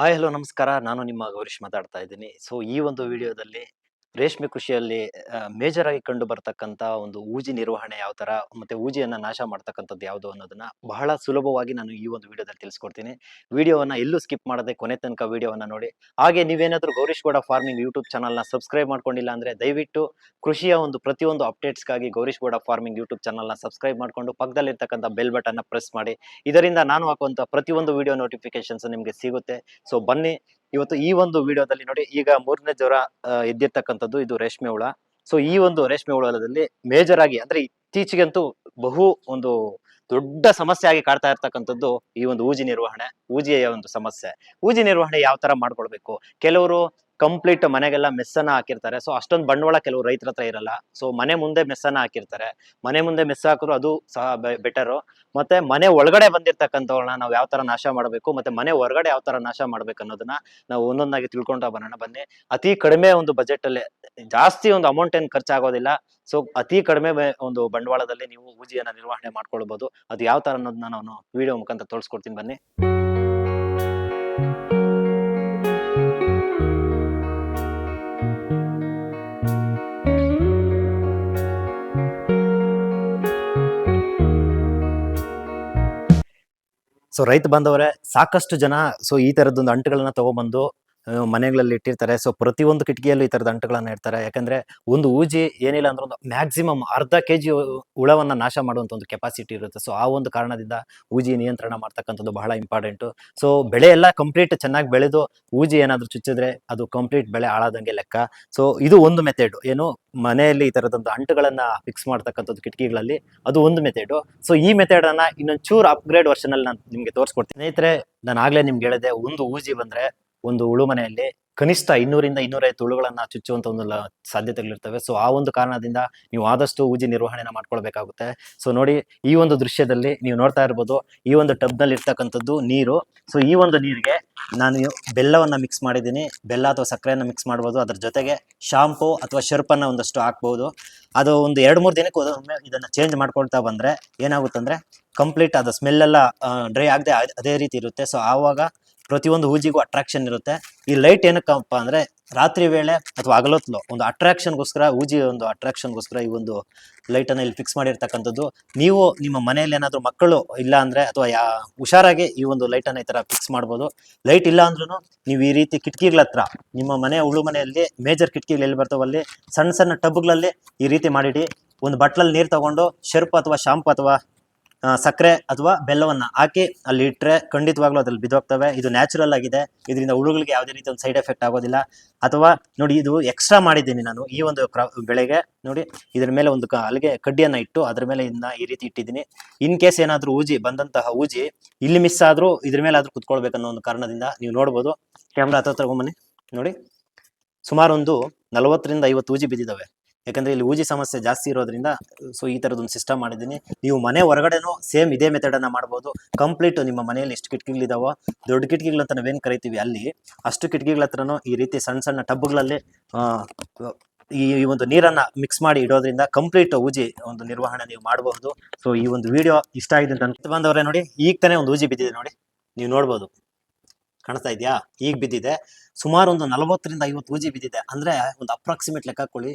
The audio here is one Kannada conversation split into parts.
ಹಾಯ್ ಹಲೋ ನಮಸ್ಕಾರ. ನಾನು ನಿಮ್ಮ ಗೌರೀಶ್ ಮಾತಾಡ್ತಾ ಇದ್ದೀನಿ. ಸೊ ಈ ಒಂದು ವಿಡಿಯೋದಲ್ಲಿ ರೇಷ್ಮೆ ಕೃಷಿಯಲ್ಲಿ ಮೇಜರ್ ಆಗಿ ಕಂಡು ಬರ್ತಕ್ಕಂತ ಒಂದು ಊಜಿ ನಿರ್ವಹಣೆ ಯಾವ ತರ, ಮತ್ತೆ ಊಜಿಯನ್ನ ನಾಶ ಮಾಡ್ತಕ್ಕಂಥದ್ದು ಯಾವುದು ಅನ್ನೋದನ್ನ ಬಹಳ ಸುಲಭವಾಗಿ ನಾನು ಈ ಒಂದು ವಿಡಿಯೋದಲ್ಲಿ ತಿಳಿಸ್ಕೊಡ್ತೀನಿ. ವಿಡಿಯೋವನ್ನ ಎಲ್ಲೂ ಸ್ಕಿಪ್ ಮಾಡದೆ ಕೊನೆ ತನಕ ವಿಡಿಯೋವನ್ನ ನೋಡಿ. ಹಾಗೆ ನೀವೇನಾದ್ರೂ ಗೌರೀಶ್ ಗೌಡ ಫಾರ್ಮಿಂಗ್ ಯೂಟ್ಯೂಬ್ ಚಾನಲ್ನ ಸಬ್ಸ್ಕ್ರೈಬ್ ಮಾಡ್ಕೊಂಡಿಲ್ಲ ಅಂದ್ರೆ ದಯವಿಟ್ಟು ಕೃಷಿಯ ಒಂದು ಪ್ರತಿಯೊಂದು ಅಪ್ಡೇಟ್ಸ್ಗಾಗಿ ಗೌರೀಶ್ ಗೌಡ ಫಾರ್ಮಿಂಗ್ ಯೂಟ್ಯೂಬ್ ಚಾನಲ್ನ ಸಬ್ಸ್ಕ್ರೈಬ್ ಮಾಡ್ಕೊಂಡು ಪಕ್ಕದಲ್ಲಿರ್ತಕ್ಕಂಥ ಬೆಲ್ ಬಟನ್ನ ಪ್ರೆಸ್ ಮಾಡಿ. ಇದರಿಂದ ನಾನು ಹಾಕುವಂತ ಪ್ರತಿಯೊಂದು ವಿಡಿಯೋ ನೋಟಿಫಿಕೇಶನ್ಸ್ ನಿಮಗೆ ಸಿಗುತ್ತೆ. ಸೊ ಬನ್ನಿ ಇವತ್ತು ಈ ಒಂದು ವಿಡಿಯೋದಲ್ಲಿ ನೋಡಿ, ಈಗ ಮೂರನೇ ಜ್ವರ ಎದ್ದಿರ್ತಕ್ಕಂಥದ್ದು ಇದು ರೇಷ್ಮೆ ಹುಳ. ಸೊ ಈ ಒಂದು ರೇಷ್ಮೆ ಹುಳದಲ್ಲಿ ಮೇಜರ್ ಆಗಿ ಅಂದ್ರೆ ಇತ್ತೀಚೆಗಂತೂ ಬಹು ಒಂದು ದೊಡ್ಡ ಸಮಸ್ಯೆ ಆಗಿ ಕಾಡ್ತಾ ಇರ್ತಕ್ಕಂಥದ್ದು ಈ ಒಂದು ಊಜಿ ನಿರ್ವಹಣೆ, ಊಜಿಯ ಒಂದು ಸಮಸ್ಯೆ. ಊಜಿ ನಿರ್ವಹಣೆ ಯಾವ ತರ ಮಾಡ್ಕೊಳ್ಬೇಕು? ಕೆಲವರು ಕಂಪ್ಲೀಟ್ ಮನೆಗೆಲ್ಲ ಮೆಸ್ಸನ್ನ ಹಾಕಿರ್ತಾರೆ. ಸೊ ಅಷ್ಟೊಂದು ಬಂಡವಾಳ ಕೆಲವು ರೈತರ ಹತ್ರ ಇರಲ್ಲ. ಸೊ ಮನೆ ಮುಂದೆ ಮೆಸ್ಸನ್ನ ಹಾಕಿರ್ತಾರೆ. ಮನೆ ಮುಂದೆ ಮೆಸ್ ಹಾಕಿದ್ರು ಅದು ಸಹ ಬೆಟರು ಮತ್ತೆ ಮನೆ ಒಳಗಡೆ ಬಂದಿರ್ತಕ್ಕಂಥವ್ರನ್ನ ನಾವು ಯಾವ ತರ ನಾಶ ಮಾಡಬೇಕು, ಮತ್ತೆ ಮನೆ ಹೊರಗಡೆ ಯಾವ ತರ ನಾಶ ಮಾಡ್ಬೇಕು ಅನ್ನೋದನ್ನ ನಾವು ಒಂದೊಂದಾಗಿ ತಿಳ್ಕೊಂಡ ಬರೋಣ. ಬನ್ನಿ. ಅತಿ ಕಡಿಮೆ ಒಂದು ಬಜೆಟ್ ಅಲ್ಲಿ ಜಾಸ್ತಿ ಒಂದು ಅಮೌಂಟ್ ಏನ್ ಖರ್ಚಾಗೋದಿಲ್ಲ. ಸೊ ಅತಿ ಕಡಿಮೆ ಒಂದು ಬಂಡವಾಳದಲ್ಲಿ ನೀವು ಊಜಿಯನ್ನ ನಿರ್ವಹಣೆ ಮಾಡ್ಕೊಳ್ಬಹುದು ಅದು ಯಾವ ತರ ಅನ್ನೋದನ್ನ ನಾನು ವಿಡಿಯೋ ಮುಖಾಂತರ ತೋರಿಸ್ಕೊಡ್ತೀನಿ. ಬನ್ನಿ. ಸೊ ರೈತ ಬಂದವರೇ ಸಾಕಷ್ಟು ಜನ ಸೊ ಈ ತರದೊಂದು ಅಂಟುಗಳನ್ನ ತಗೊಬಂದು ಮನೆಗಳಲ್ಲಿ ಇಟ್ಟಿರ್ತಾರೆ. ಸೊ ಪ್ರತಿಯೊಂದು ಕಿಟಕಿಯಲ್ಲೂ ಈ ತರದ ಅಂಟುಗಳನ್ನ ಇಡ್ತಾರೆ. ಯಾಕಂದ್ರೆ ಒಂದು ಊಜಿ ಏನಿಲ್ಲ ಅಂದ್ರೆ ಒಂದು ಮ್ಯಾಕ್ಸಿಮಮ್ ಅರ್ಧ ಕೆ ಜಿ ಹುಳವನ್ನ ನಾಶ ಮಾಡುವಂತ ಒಂದು ಕೆಪಾಸಿಟಿ ಇರುತ್ತೆ. ಸೊ ಆ ಒಂದು ಕಾರಣದಿಂದ ಊಜಿ ನಿಯಂತ್ರಣ ಮಾಡ್ತಕ್ಕಂಥದ್ದು ಬಹಳ ಇಂಪಾರ್ಟೆಂಟು ಸೊ ಬೆಳೆ ಎಲ್ಲ ಕಂಪ್ಲೀಟ್ ಚೆನ್ನಾಗಿ ಬೆಳೆದು ಊಜಿ ಏನಾದ್ರೂ ಚುಚ್ಚಿದ್ರೆ ಅದು ಕಂಪ್ಲೀಟ್ ಬೆಳೆ ಹಾಳಾದಂಗೆ ಲೆಕ್ಕ. ಸೊ ಇದು ಒಂದು ಮೆಥಡ್ ಏನು ಮನೆಯಲ್ಲಿ ಈ ತರದೊಂದು ಅಂಟುಗಳನ್ನ ಫಿಕ್ಸ್ ಮಾಡ್ತಕ್ಕಂಥದ್ದು ಕಿಟಕಿಗಳಲ್ಲಿ ಅದು ಒಂದು ಮೆಥಡ್ ಸೊ ಈ ಮೆಥಡ್ ಅನ್ನ ಇನ್ನೊಂದು ಚೂರು ಅಪ್ಗ್ರೇಡ್ ವರ್ಷನಲ್ಲಿ ನಾನು ನಿಮಗೆ ತೋರಿಸ್ಕೊಡ್ತೀನಿ. ಸ್ನೇಹಿತರೆ, ನಾನು ಆಗ್ಲೇ ನಿಮ್ಗೆ ಹೇಳಿದೆ, ಒಂದು ಊಜಿ ಬಂದ್ರೆ ಒಂದು ಉಳು ಮನೆಯಲ್ಲಿ ಕನಿಷ್ಠ ಇನ್ನೂರಿಂದ ಇನ್ನೂರೈವತ್ತು ಹುಳುಗಳನ್ನ ಚುಚ್ಚುವಂತ ಒಂದು ಸಾಧ್ಯತೆಗಳಿರ್ತವೆ. ಸೊ, ಆ ಒಂದು ಕಾರಣದಿಂದ ನೀವು ಆದಷ್ಟು ಊಜಿ ನಿರ್ವಹಣೆನ ಮಾಡ್ಕೊಳ್ಬೇಕಾಗುತ್ತೆ. ಸೊ, ನೋಡಿ, ಈ ಒಂದು ದೃಶ್ಯದಲ್ಲಿ ನೀವು ನೋಡ್ತಾ ಇರ್ಬೋದು, ಈ ಒಂದು ಟಬ್ನಲ್ಲಿ ಇರ್ತಕ್ಕಂಥದ್ದು ನೀರು. ಸೊ, ಈ ಒಂದು ನೀರಿಗೆ ನಾನು ಬೆಲ್ಲವನ್ನ ಮಿಕ್ಸ್ ಮಾಡಿದ್ದೀನಿ. ಬೆಲ್ಲ ಅಥವಾ ಸಕ್ಕರೆಯನ್ನ ಮಿಕ್ಸ್ ಮಾಡ್ಬೋದು. ಅದ್ರ ಜೊತೆಗೆ ಶಾಂಪು ಅಥವಾ ಶರ್ಪನ್ನ ಒಂದಷ್ಟು ಹಾಕ್ಬೋದು. ಅದು ಒಂದು ಎರಡು, ಮೂರು ದಿನಕ್ಕೆ ಒಮ್ಮೆ ಇದನ್ನ ಚೇಂಜ್ ಮಾಡ್ಕೊಳ್ತಾ ಬಂದ್ರೆ ಏನಾಗುತ್ತಂದ್ರೆ ಕಂಪ್ಲೀಟ್ ಅದು ಸ್ಮೆಲ್ ಎಲ್ಲ ಡ್ರೈ ಆಗದೆ ಅದೇ ರೀತಿ ಇರುತ್ತೆ. ಸೊ, ಆವಾಗ ಪ್ರತಿಯೊಂದು ಹೂಜಿಗೂ ಅಟ್ರಾಕ್ಷನ್ ಇರುತ್ತೆ. ಈ ಲೈಟ್ ಏನಕ್ಕಪ್ಪ ಅಂದ್ರೆ ರಾತ್ರಿ ವೇಳೆ ಅಥವಾ ಹಗಲೊತ್ಲು ಒಂದು ಅಟ್ರಾಕ್ಷನ್ಗೋಸ್ಕರ ಹೂಜಿ ಒಂದು ಅಟ್ರಾಕ್ಷನ್ಗೋಸ್ಕರ ಈ ಒಂದು ಲೈಟನ್ನು ಇಲ್ಲಿ ಫಿಕ್ಸ್ ಮಾಡಿರ್ತಕ್ಕಂಥದ್ದು. ನೀವು ನಿಮ್ಮ ಮನೆಯಲ್ಲಿ ಏನಾದರೂ ಮಕ್ಕಳು ಇಲ್ಲ ಅಂದ್ರೆ ಅಥವಾ ಯಾ, ಹುಷಾರಾಗಿ ಈ ಒಂದು ಲೈಟನ್ನು ಈ ತರ ಫಿಕ್ಸ್ ಮಾಡ್ಬೋದು. ಲೈಟ್ ಇಲ್ಲ ಅಂದ್ರೂ ನೀವು ಈ ರೀತಿ ಕಿಟಕಿಗಳ ಹತ್ರ, ನಿಮ್ಮ ಮನೆ ಉಳು ಮನೆಯಲ್ಲಿ ಮೇಜರ್ ಕಿಟಕಿಗಳು ಎಲ್ಲಿ ಬರ್ತಾವ ಅಲ್ಲಿ ಸಣ್ಣ ಸಣ್ಣ ಟಬ್ಗಳಲ್ಲಿ ಈ ರೀತಿ ಮಾಡಿಡಿ. ಒಂದು ಬಟ್ಲಲ್ಲಿ ನೀರು ತಗೊಂಡು, ಶರ್ಪ್ ಅಥವಾ ಶಾಂಪು ಅಥವಾ ಸಕ್ಕರೆ ಅಥವಾ ಬೆಲ್ಲವನ್ನ ಹಾಕಿ ಅಲ್ಲಿ ಇಟ್ಟರೆ ಖಂಡಿತವಾಗ್ಲೂ ಅದ್ರಲ್ಲಿ ಬಿದ್ದೋಗ್ತವೆ ಇದು ನ್ಯಾಚುರಲ್ ಆಗಿದೆ. ಇದರಿಂದ ಹುಳುಗಳಿಗೆ ಯಾವುದೇ ರೀತಿ ಒಂದು ಸೈಡ್ ಎಫೆಕ್ಟ್ ಆಗೋದಿಲ್ಲ. ಅಥವಾ ನೋಡಿ ಇದು ಎಕ್ಸ್ಟ್ರಾ ಮಾಡಿದ್ದೀನಿ ನಾನು ಈ ಒಂದು ಬೆಳೆಗೆ. ನೋಡಿ ಇದರ ಮೇಲೆ ಒಂದು ಅಲ್ಲಿಗೆ ಕಡ್ಡಿಯನ್ನು ಇಟ್ಟು ಅದ್ರ ಮೇಲೆ ಇದನ್ನ ಈ ರೀತಿ ಇಟ್ಟಿದ್ದೀನಿ. ಇನ್ ಕೇಸ್ ಏನಾದರೂ ಊಜಿ ಬಂದಂತಹ ಊಜಿ ಇಲ್ಲಿ ಮಿಸ್ ಆದ್ರೂ ಇದ್ರ ಮೇಲೆ ಆದ್ರೂ ಕುತ್ಕೊಳ್ಬೇಕನ್ನೋ ಒಂದು ಕಾರಣದಿಂದ ನೀವು ನೋಡ್ಬೋದು. ಕ್ಯಾಮ್ರಾ ಹತ್ರ ತಗೊಂಬನ್ನಿ ನೋಡಿ ಸುಮಾರು ಒಂದು ನಲವತ್ತರಿಂದ ಐವತ್ತು ಊಜಿ ಬಿದ್ದಿದ್ದಾವೆ. ಯಾಕಂದ್ರೆ ಇಲ್ಲಿ ಊಜಿ ಸಮಸ್ಯೆ ಜಾಸ್ತಿ ಇರೋದ್ರಿಂದ ಸೊ ಈ ತರದೊಂದು ಸಿಸ್ಟಮ್ ಮಾಡಿದ್ದೀನಿ. ನೀವು ಮನೆ ಹೊರಗಡೆನೂ ಸೇಮ್ ಇದೇ ಮೆಥಡ್ ಅನ್ನ ಮಾಡಬಹುದು ಕಂಪ್ಲೀಟ್ ನಿಮ್ಮ ಮನೆಯಲ್ಲಿ ಎಷ್ಟು ಕಿಟಕಿಗಳಿದಾವೋ, ದೊಡ್ಡ ಕಿಟಕಿಗಳು ಅಂತ ನಾವೇನ್ ಕರಿತೀವಿ ಅಲ್ಲಿ, ಅಷ್ಟು ಕಿಟಕಿಗಳ ಹತ್ರನೂ ಈ ರೀತಿ ಸಣ್ಣ ಸಣ್ಣ ಟಬ್ಗಳಲ್ಲಿ ಈ ಒಂದು ನೀರನ್ನ ಮಿಕ್ಸ್ ಮಾಡಿ ಇಡೋದ್ರಿಂದ ಕಂಪ್ಲೀಟ್ ಊಜಿ ಒಂದು ನಿರ್ವಹಣೆ ನೀವು ಮಾಡಬಹುದು. ಸೊ ಈ ಒಂದು ವಿಡಿಯೋ ಇಷ್ಟ ಆಗಿದೆ ಅಂತ ಬಂದವರೇ ನೋಡಿ, ಈಗ ತಾನೇ ಒಂದು ಊಜಿ ಬಿದ್ದಿದೆ ನೋಡಿ. ನೀವು ನೋಡ್ಬೋದು. ಕಾಣಿಸ್ತಾ ಇದೆಯಾ? ಈಗ ಬಿದ್ದಿದೆ. ಸುಮಾರು ಒಂದು ನಲವತ್ತರಿಂದ ಐವತ್ತು ಊಜಿ ಬಿದ್ದಿದೆ. ಅಂದ್ರೆ ಒಂದು ಅಪ್ರಾಕ್ಸಿಮೇಟ್ ಲೆಕ್ಕ ಹಾಕೊಳ್ಳಿ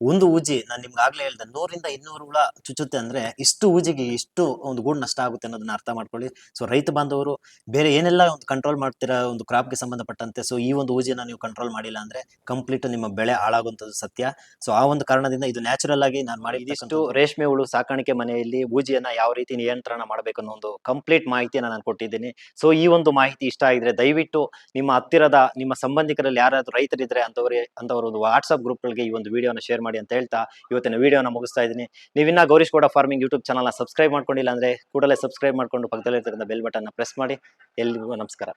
ಒಂದು ಊಜಿ, ನಾನು ನಿಮ್ಗೆ ಆಗ್ಲೇ ಹೇಳ್ದೆ, ನೂರಿಂದ ಇನ್ನೂರು ಹುಳ ಚುಚ್ಚುತ್ತೆ ಅಂದ್ರೆ ಇಷ್ಟು ಊಜಿಗೆ ಇಷ್ಟು ಒಂದು ಗೂಡು ನಷ್ಟ ಆಗುತ್ತೆ ಅನ್ನೋದನ್ನ ಅರ್ಥ ಮಾಡ್ಕೊಳ್ಳಿ. ಸೊ ರೈತ ಬಾಂಧವರು ಬೇರೆ ಏನೆಲ್ಲ ಒಂದು ಕಂಟ್ರೋಲ್ ಮಾಡ್ತೀರಾ, ಒಂದು ಕ್ರಾಪ್ಗೆ ಸಂಬಂಧಪಟ್ಟಂತೆ ಸೊ ಈ ಒಂದು ಊಜಿನ ನೀವು ಕಂಟ್ರೋಲ್ ಮಾಡಿಲ್ಲ ಅಂದ್ರೆ ಕಂಪ್ಲೀಟ್ ನಿಮ್ಮ ಬೆಳೆ ಹಾಳಾಗುವಂಥದ್ದು ಸತ್ಯ. ಸೊ ಆ ಒಂದು ಕಾರಣದಿಂದ ಇದು ನ್ಯಾಚುರಲ್ ಆಗಿ ನಾನು ಮಾಡಿ ಇಷ್ಟು ರೇಷ್ಮೆ ಹುಳು ಸಾಕಾಣಿಕೆ ಮನೆಯಲ್ಲಿ ಊಜಿಯನ್ನ ಯಾವ ರೀತಿ ನಿಯಂತ್ರಣ ಮಾಡಬೇಕು ಅನ್ನೋ ಒಂದು ಕಂಪ್ಲೀಟ್ ಮಾಹಿತಿಯನ್ನ ನಾನು ಕೊಟ್ಟಿದ್ದೀನಿ. ಸೊ ಈ ಒಂದು ಮಾಹಿತಿ ಇಷ್ಟ ಆಗಿದ್ರೆ ದಯವಿಟ್ಟು ನಿಮ್ಮ ಹತ್ತಿರದ, ನಿಮ್ಮ ಸಂಬಂಧಿಕರಲ್ಲಿ ಯಾರಾದ್ರೂ ರೈತರಿದ್ರೆ ಅಂತವ್ರೆ, ಅಂತವರು ಒಂದು ವಾಟ್ಸ್ಆಪ್ ಗ್ರೂಪ್ಗಳಿಗೆ ಈ ಒಂದು ವಿಡಿಯೋನ ಶೇರ್ ಮಾಡಿ ಅಂತ ಹೇಳ್ತಾ ಇವತ್ತಿನ ವಿಡಿಯೋನ ಮುಗಿಸ್ತಾ ಇದ್ದೀನಿ. ನೀವಿನ್ನ ಗೌರೀಶ್ ಗೌಡ ಫಾರ್ಮಿಂಗ್ ಯೂಟ್ಯೂಬ್ ಚಾನಲ್ನ ಸಬ್ಸ್ಕ್ರೈಬ್ ಮಾಡ್ಕೊಂಡಿಲ್ಲ ಅಂದ್ರೆ ಕೂಡಲೇ ಸಬ್ಸ್ಕ್ರೈಬ್ ಮಾಡ್ಕೊಂಡು ಪಕ್ಕದಲ್ಲಿರ್ತಕ್ಕಂಥ ಬೆಲ್ ಬಟನ್ನ ಪ್ರೆಸ್ ಮಾಡಿ. ಎಲ್ರಿಗೂ ನಮಸ್ಕಾರ.